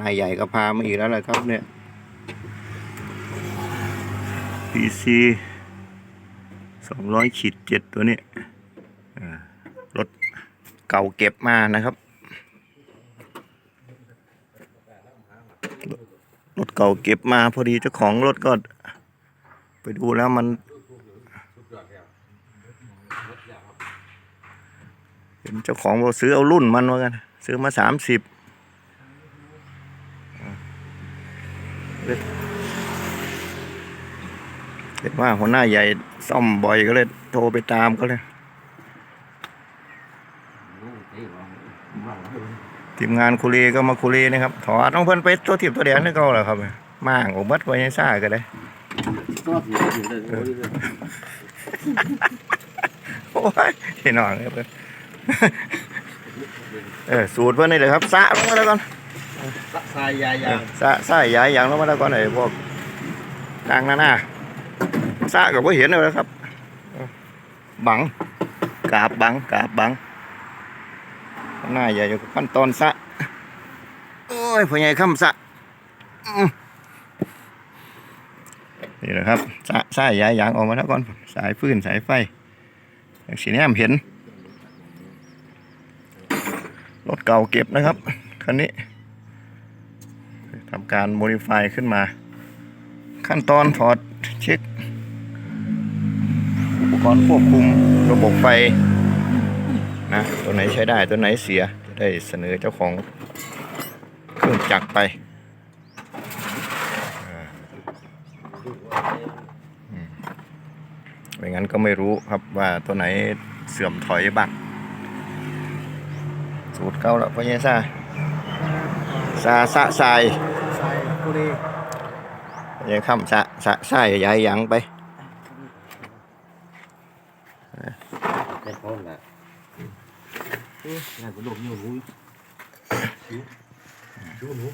นายใหญ่ก็พามาอีกแล้วแหละครับเนี่ย PC สองร้อยขีดเจ็ดตัวนี้รถเก่าเก็บมานะครับ รถเก่าเก็บมาพอดีเจ้าของรถก็ ไปดูแล้วมันเห็นเจ้าของบอกซื้อเอารุ่นมันว่ากัน ซื้อมาสามสิบ เห็นว่าหัวหน้าใหญ่ซ่อมบ่อยก็เลย โทรไปตามก็เลยทีมงานคุรีก็มาคุรีนะครับ ถอดน้องเพิ่นไปตัวทิพตัวแดงนี่ก็แล้วครับม่างออกมัดไว้ในซ่าก็ได้โอ้ยพี่น้องเนี่ยเพิ่นเออสูตรเพิ่นนี่เลยครับสะลงมาแล้วก่อน ทรายยายาเออสะสะใหญ่อย่างลงมาแล้วก่อนไอ้พวกกลางหน้าหน้าสะก็บ่เห็นเลยครับ บังกาบบังกาบบังหน้าใหญ่อยู่กับขั้นตอนสะโอ้ยพ่อใหญ่คำสะนี่แหละครับสะสะใหญ่อย่างออกมาแล้วก่อนสายฟืนสายไฟอย่างสีนี้เห็นรถเก่าเก็บนะครับคันนี้ ทำการโมดิฟายขึ้นมา ขั้นตอนถอดเช็ค อุปกรณ์ควบคุมระบบไฟนะตัวไหนใช้ได้ตัวไหนเสีย จะได้เสนอเจ้าของเครื่องจักรไปไม่งั้นก็ไม่รู้ครับว่าตัวไหนเสื่อมถอยบ้างสูตรเก่าแล้วพ่อใหญ่ซาซาสะทราย ทรายกุรีพ่อใหญ่ค่ำสะสะทรายใหญ่หยังไปเป็นคนละงานกระโดดเยี่ยวรู้รู้รู้